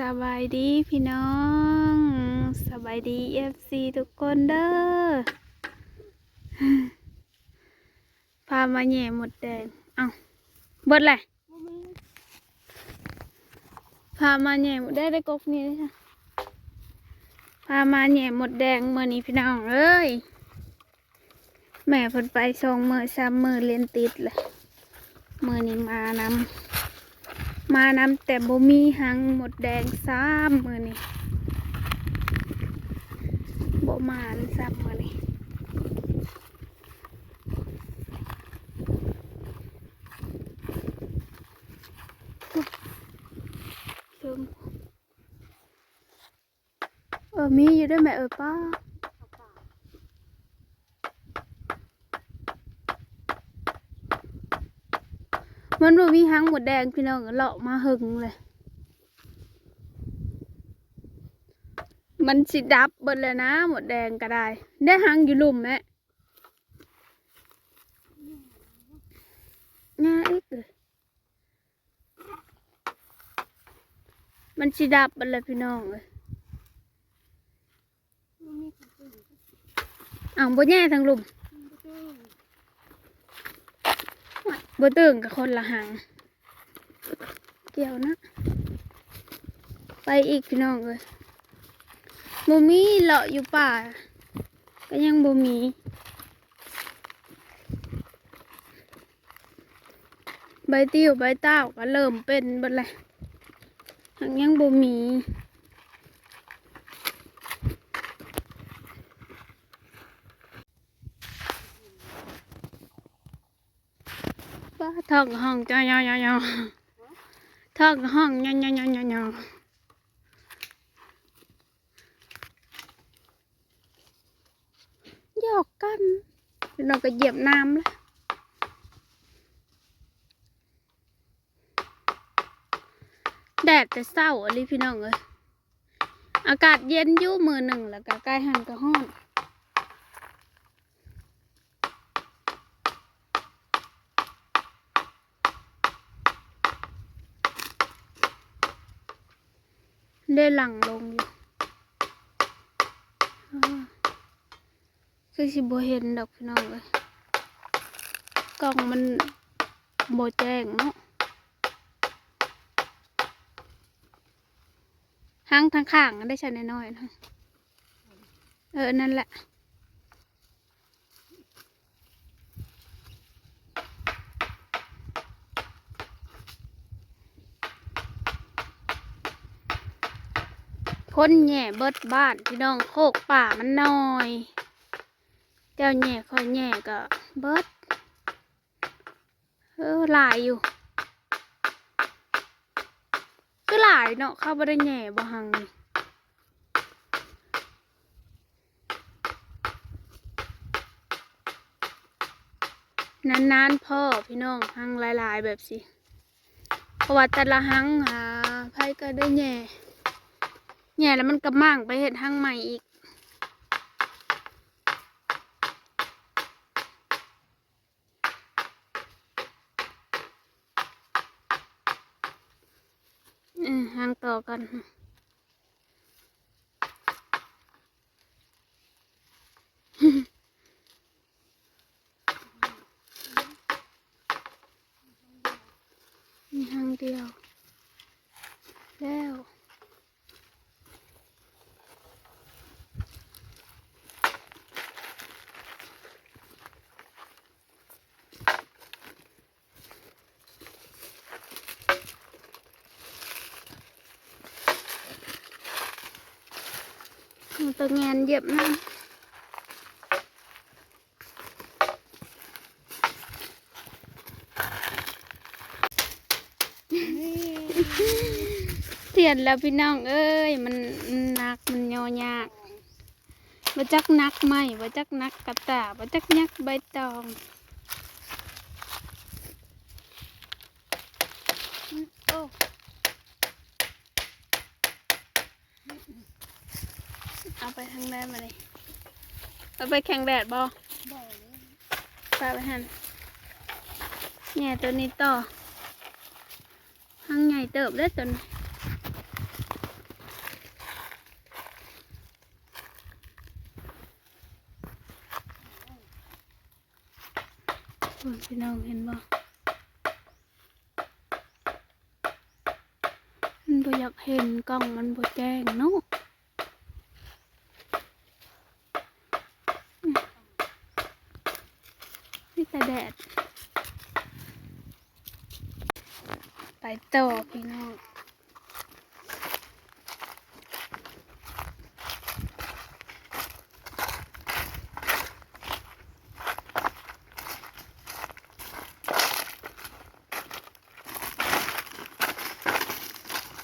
สบายดีพี่น้องสบายดีเอฟซีทุกคนเด้อพามาแหย่หมดแดงเอาเบิดเลยพามาแหย่หมดได้ได้กกนี้เลยค่ะพามาแหย่หมดแดงเมื่อนี้พี่น้องเอ้ยแม่เพิ่นไปสองมือสามมือเรียนติดเลยมือนี้มานำ มานำแต่บ่มีหังหมดแดงซ้ำมือนี่บ่มาเลยซ้ำมือนี่เชิงเออมีอยู่ด้วยแม่เออป้า มันบ่มีหังหมดแดงพี่น้องเลาะมาหึงเลย มันสิดับเบิดเลยนะ หมดแดงก็ได้ ได้หังอยู่ลุ่มแม่ง่ายอีกเลยมันสิดับเบิดเลยพี่น้องเลยอ้าวบ่แย่ทางลุ่ม บ่ตื่นกับคนละหัง เกี่ยวนะ ไปอีกพี่น้องเลยบ่มีเลาะอยู่ป่า ก็ยังบ่มีใบติ้วใบเต้าก็เริ่มเป็นบิดเลยหังยังบ่มี ป้าทองห้องจ้ายายายาทองห้องยายายายายาหยอกกันเราก็เหยียบน้ำแล้วแดดแต่เศร้าอะไรพี่น้องเอ้ยอากาศเย็นอยู่มือหนึ่งแล้วก็ใกล้หันก็ห้อน ได้หลังลงอยู่คือสิบ่เห็นดอกพี่น้องเลยกล่องมันบ่แจ้งเนาะหางทางข้างได้ใช้น้อยๆนะเออ นั่นแหละ คนแหน่เบิดบ้านพี่น้องโคกป่ามันน้อย เจ้าแหน่คอยแหน่ก็เบิดเออหลายอยู่ คือหลายเนาะเข้าบ่ได้แหน่บ่หังนี่นานๆพ่อพี่น้องหังหลายๆแบบสิเพราะว่าแต่ละหังหาไผก็ได้แหน่แย่แล้วมันก็มั่งไปเห็ดห้างใหม่อีก อืมห้างต่อกันมีห้างเดียว แล้ว ตัวงานเหยียบน้ำเทียนแล้วพี่น้องเอ้ย มันหนักมันยอยากบ่จักนักไหมบ่จักนักกระตาบ่จักยักใบตองโอ้ เอาไปทางแดดมาเลยเอาไปแข่งแดดบอปาไปหันเนี่ยตัวนี้ต่อห้างใหญ่เติบได้ตัวนี้พี่น้องเห็นบอมันบอยากเห็นกล้องมันบ่แจ้งเนาะ แต่แดด ไปต่อพี่น้อง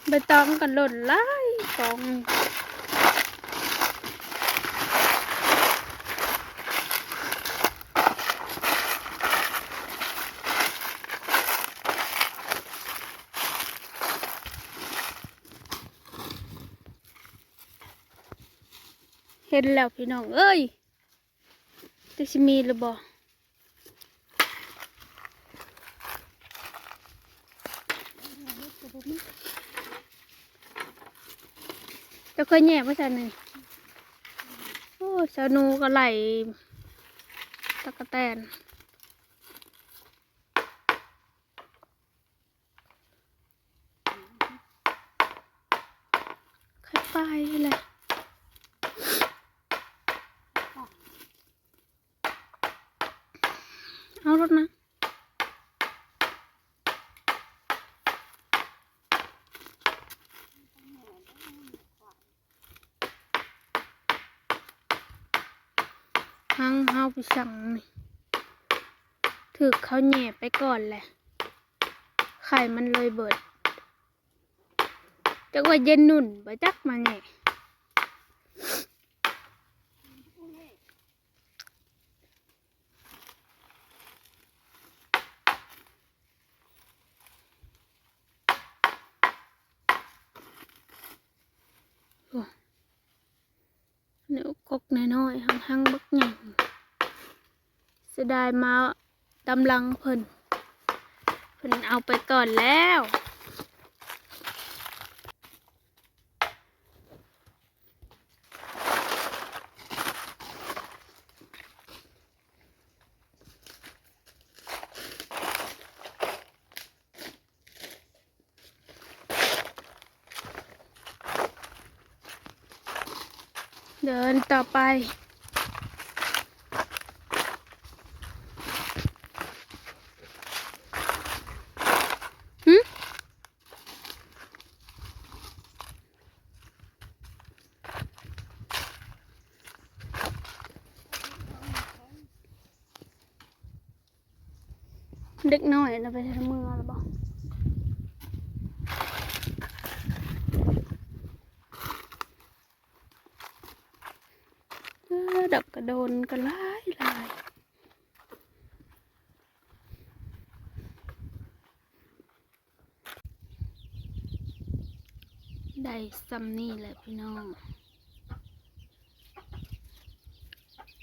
ใบตองกันหล่นไล่กอง เห็นแล้วพี่น้องเอ้ยจะสิมีหรือบ่จะเคยแย่ภาษาหนึ่งโอ้สานูก็ไหลตะกะแตนใครไปเลย เอารถนะหังเฮาไปสั่งนี่ถือเขาแหน่ไปก่อนแหละ ไข่มันเลยเบิดจักว่าเย็นนุ่นบ่จักมาแหน่ กกน้อยๆหังๆบักใหญ่เสียดายมาตำลังเพิ่นเพิ่นเอาไปก่อนแล้ว เดินต่อไปหึเด็กน้อยนะไปทำมือหรือเปล่าเออ ดับกระโดนกันหลายหลายได้ซัมนี่แหละพี่น้อง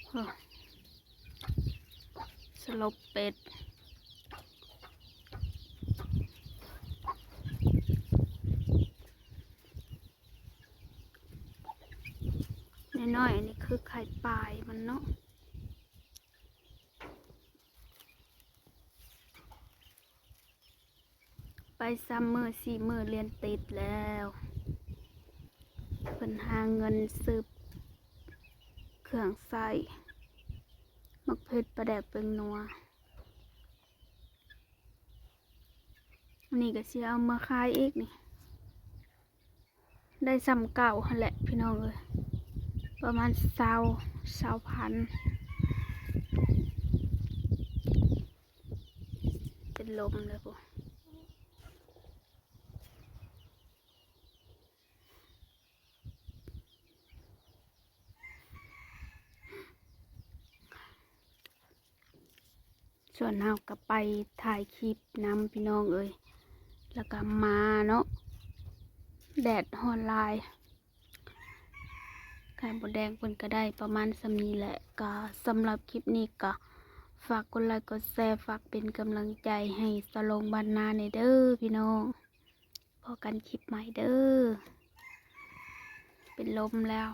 โอ้สลบเป็ด น้อยๆอันนี้คือไข่ปลายมันเนาะ ไปซัมเมอร์สี่มือเรียนติดแล้วเพิ่นหาเงินซื้อเครื่องใส่มักเพชรประแดกเป็นนัวนนี้ก็สิเอามาขายอีกนี่ ได้ซ้ำเก่าแหละพี่น้องเอ้ยประมาณเศร้าเศร้าพัน เป็นลมเลยปุ๊ ส่วนเฮาก็ไปถ่ายคลิปนำพี่น้องเอ้ยแล้วก็มาเนาะแดดฮอนไลน์ไข่มดแดงเพิ่นก็ได้ประมาณสำนีแหละก็สำหรับคลิปนี้ก็ฝากกดไลค์กดแชร์ฝากเป็นกำลังใจให้สโลงบานนาในเด้อพี่น้องพอกันคลิปใหม่เด้อเป็นลมแล้ว